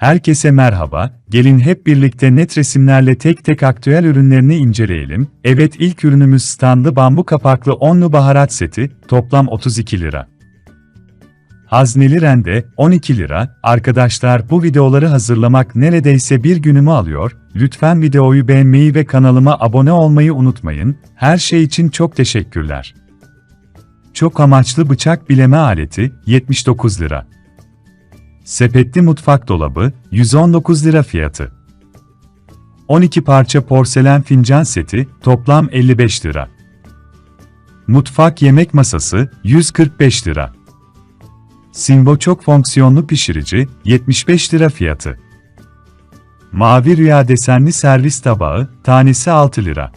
Herkese merhaba, gelin hep birlikte net resimlerle tek tek aktüel ürünlerini inceleyelim. Evet ilk ürünümüz standı bambu kapaklı onlu baharat seti, toplam 32 lira. Hazneli rende, 12 lira. Arkadaşlar bu videoları hazırlamak neredeyse bir günümü alıyor. Lütfen videoyu beğenmeyi ve kanalıma abone olmayı unutmayın. Her şey için çok teşekkürler. Çok amaçlı bıçak bileme aleti, 79 lira. Sepetli mutfak dolabı, 119 lira fiyatı. 12 parça porselen fincan seti, toplam 55 lira. Mutfak yemek masası, 145 lira. Simbo çok fonksiyonlu pişirici, 75 lira fiyatı. Mavi rüya desenli servis tabağı, tanesi 6 lira.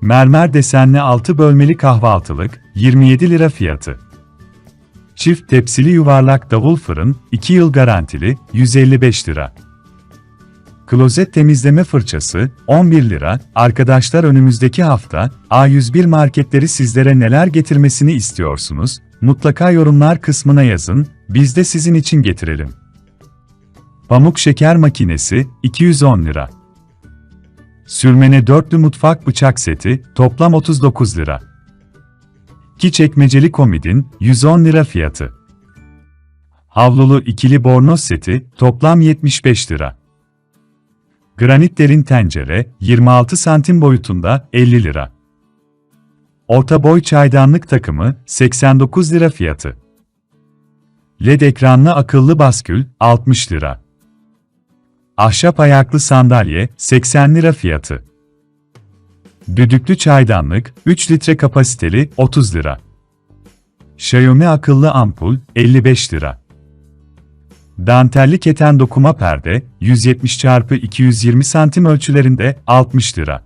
Mermer desenli 6 bölmeli kahvaltılık, 27 lira fiyatı. Çift tepsili yuvarlak davul fırın, 2 yıl garantili, 155 lira. Klozet temizleme fırçası, 11 lira. Arkadaşlar önümüzdeki hafta, A101 marketleri sizlere neler getirmesini istiyorsunuz? Mutlaka yorumlar kısmına yazın, biz de sizin için getirelim. Pamuk şeker makinesi, 210 lira. Sürmene dörtlü mutfak bıçak seti, toplam 39 lira. Ki çekmeceli komodin, 110 lira fiyatı. Havlulu ikili bornoz seti, toplam 75 lira. Granit derin tencere, 26 santim boyutunda, 50 lira. Orta boy çaydanlık takımı, 89 lira fiyatı. LED ekranlı akıllı baskül, 60 lira. Ahşap ayaklı sandalye, 80 lira fiyatı. Düdüklü çaydanlık, 3 litre kapasiteli, 30 lira. Xiaomi akıllı ampul, 55 lira. Dantelli keten dokuma perde, 170 x 220 santim ölçülerinde, 60 lira.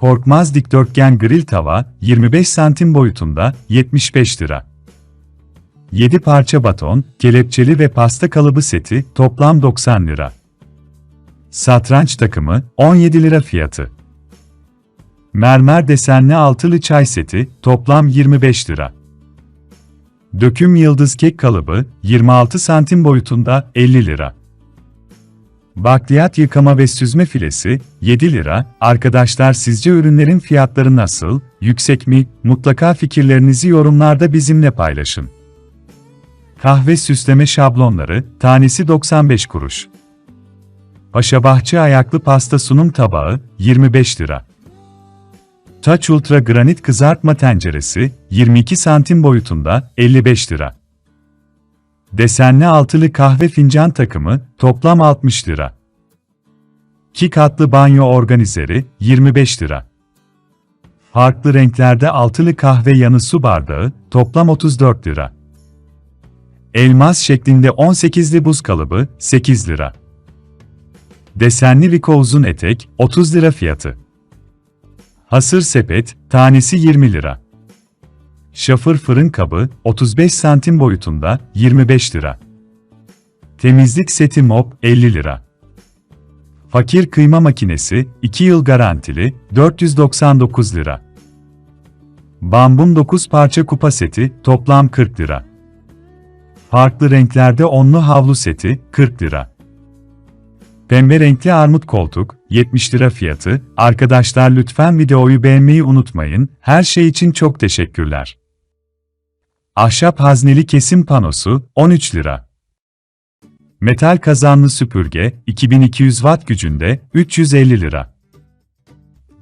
Korkmaz dikdörtgen grill tava, 25 santim boyutunda, 75 lira. 7 parça baton, kelepçeli ve pasta kalıbı seti, toplam 90 lira. Satranç takımı, 17 lira fiyatı. Mermer desenli altılı çay seti, toplam 25 lira. Döküm yıldız kek kalıbı, 26 santim boyutunda, 50 lira. Bakliyat yıkama ve süzme filesi, 7 lira. Arkadaşlar sizce ürünlerin fiyatları nasıl, yüksek mi? Mutlaka fikirlerinizi yorumlarda bizimle paylaşın. Kahve süsleme şablonları, tanesi 95 kuruş. Paşabahçe ayaklı pasta sunum tabağı, 25 lira. Touch Ultra granit kızartma tenceresi, 22 santim boyutunda, 55 lira. Desenli altılı kahve fincan takımı, toplam 60 lira. 2 katlı banyo organizeri, 25 lira. Farklı renklerde altılı kahve yanı su bardağı, toplam 34 lira. Elmas şeklinde 18'li buz kalıbı, 8 lira. Desenli Rico uzun etek, 30 lira fiyatı. Hasır sepet, tanesi 20 lira. Şafır fırın kabı, 35 santim boyutunda, 25 lira. Temizlik seti mop, 50 lira. Fakir kıyma makinesi, 2 yıl garantili, 499 lira. Bambum 9 parça kupa seti, toplam 40 lira. Farklı renklerde onlu havlu seti, 40 lira. Pembe renkli armut koltuk, 70 lira fiyatı. Arkadaşlar lütfen videoyu beğenmeyi unutmayın. Her şey için çok teşekkürler. Ahşap hazneli kesim panosu, 13 lira. Metal kazanlı süpürge, 2200 watt gücünde, 350 lira.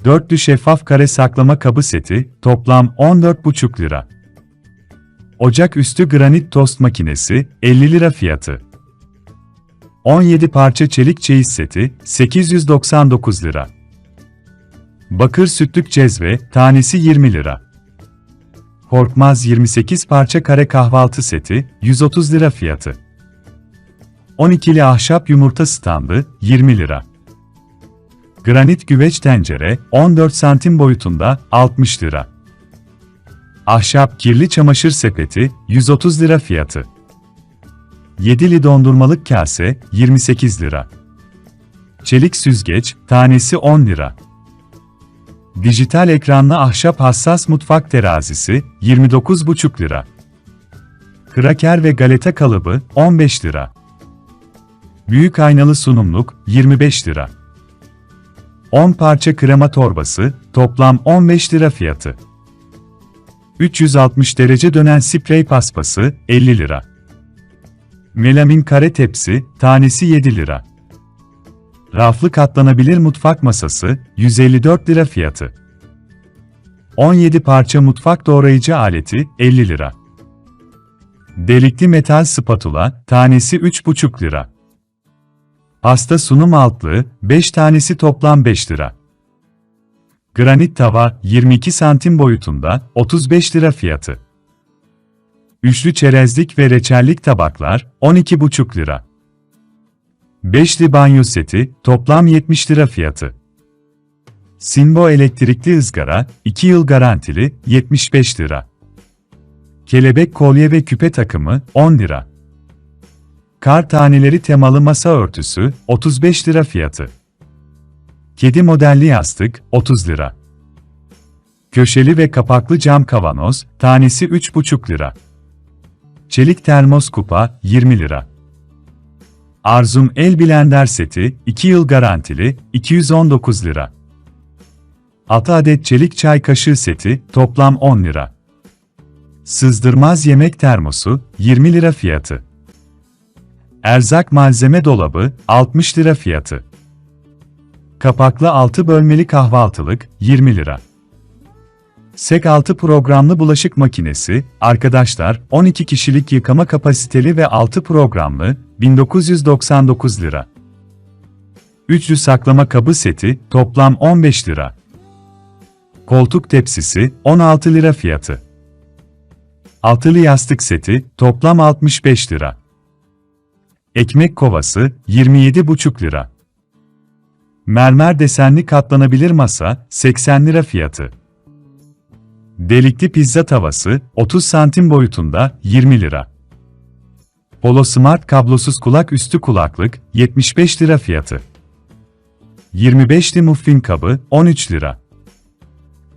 Dörtlü şeffaf kare saklama kabı seti, toplam 14,5 lira. Ocak üstü granit tost makinesi, 50 lira fiyatı. 17 parça çelik çeyiz seti, 899 lira. Bakır sütlük cezve, tanesi 20 lira. Korkmaz 28 parça kare kahvaltı seti, 130 lira fiyatı. 12'li ahşap yumurta standı, 20 lira. Granit güveç tencere, 14 santim boyutunda, 60 lira. Ahşap kirli çamaşır sepeti, 130 lira fiyatı. 7'li dondurmalık kase, 28 lira. Çelik süzgeç, tanesi 10 lira. Dijital ekranlı ahşap hassas mutfak terazisi, 29,5 lira. Kraker ve galeta kalıbı, 15 lira. Büyük aynalı sunumluk 25 lira. 10 parça krema torbası, toplam 15 lira fiyatı. 360 derece dönen sprey paspası, 50 lira. Melamin kare tepsi, tanesi 7 lira. Raflı katlanabilir mutfak masası, 154 lira fiyatı. 17 parça mutfak doğrayıcı aleti, 50 lira. Delikli metal spatula, tanesi 3,5 lira. Pasta sunum altlığı, 5 tanesi toplam 5 lira. Granit tava, 22 santim boyutunda, 35 lira fiyatı. Üçlü çerezlik ve reçellik tabaklar, 12,5 lira. Beşli banyo seti, toplam 70 lira fiyatı. Simbo elektrikli ızgara, 2 yıl garantili, 75 lira. Kelebek kolye ve küpe takımı, 10 lira. Kar taneleri temalı masa örtüsü, 35 lira fiyatı. Kedi modelli yastık, 30 lira. Köşeli ve kapaklı cam kavanoz, tanesi 3,5 lira. Çelik termos kupa, 20 lira. Arzum el blender seti, 2 yıl garantili, 219 lira. 6 adet çelik çay kaşığı seti, toplam 10 lira. Sızdırmaz yemek termosu, 20 lira fiyatı. Erzak malzeme dolabı, 60 lira fiyatı. Kapaklı 6 bölmeli kahvaltılık, 20 lira. Sek 6 programlı bulaşık makinesi, arkadaşlar 12 kişilik yıkama kapasiteli ve 6 programlı, 1999 lira. Üçlü saklama kabı seti, toplam 15 lira. Koltuk tepsisi, 16 lira fiyatı. Altılı yastık seti, toplam 65 lira. Ekmek kovası, 27,5 lira. Mermer desenli katlanabilir masa, 80 lira fiyatı. Delikli pizza tavası, 30 santim boyutunda, 20 lira. Polo Smart kablosuz kulak üstü kulaklık, 75 lira fiyatı. 25'li muffin kabı, 13 lira.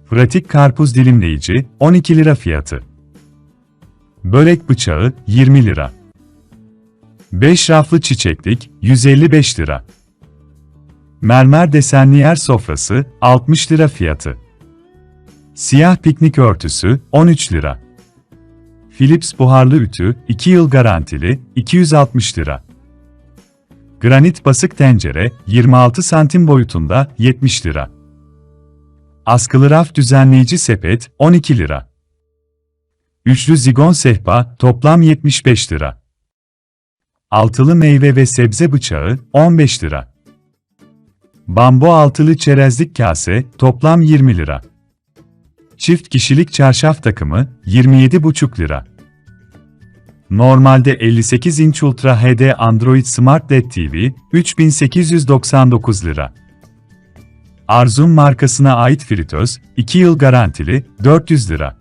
Pratik karpuz dilimleyici, 12 lira fiyatı. Börek bıçağı, 20 lira. 5 raflı çiçeklik, 155 lira. Mermer desenli yer sofrası, 60 lira fiyatı. Siyah piknik örtüsü, 13 lira. Philips buharlı ütü, 2 yıl garantili, 260 lira. Granit basık tencere, 26 santim boyutunda, 70 lira. Askılı raf düzenleyici sepet, 12 lira. Üçlü zigon sehpa, toplam 75 lira. Altılı meyve ve sebze bıçağı, 15 lira. Bambu altılı çerezlik kase, toplam 20 lira. Çift kişilik çarşaf takımı, 27,5 lira. Normalde 58 inç Ultra HD Android Smart LED TV, 3899 lira. Arzum markasına ait fritöz, 2 yıl garantili, 400 lira.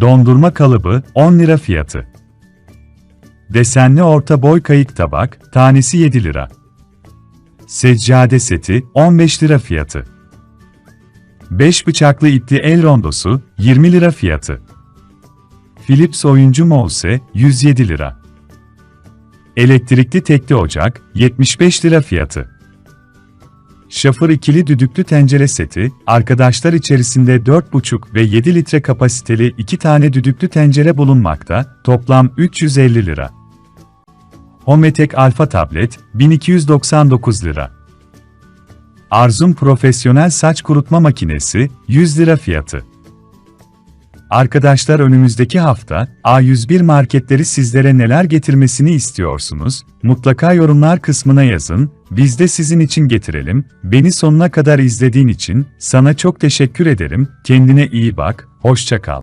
Dondurma kalıbı, 10 lira fiyatı. Desenli orta boy kayık tabak, tanesi 7 lira. Seccade seti, 15 lira fiyatı. 5 bıçaklı ipli el rondosu, 20 lira fiyatı. Philips oyuncu mouse, 107 lira. Elektrikli tekli ocak, 75 lira fiyatı. Şafır ikili düdüklü tencere seti, arkadaşlar içerisinde 4,5 ve 7 litre kapasiteli 2 tane düdüklü tencere bulunmakta, toplam 350 lira. Hometek Alpha tablet, 1299 lira. Arzum profesyonel saç kurutma makinesi, 100 lira fiyatı. Arkadaşlar önümüzdeki hafta A101 marketleri sizlere neler getirmesini istiyorsunuz? Mutlaka yorumlar kısmına yazın. Biz de sizin için getirelim. Beni sonuna kadar izlediğin için sana çok teşekkür ederim. Kendine iyi bak. Hoşça kal.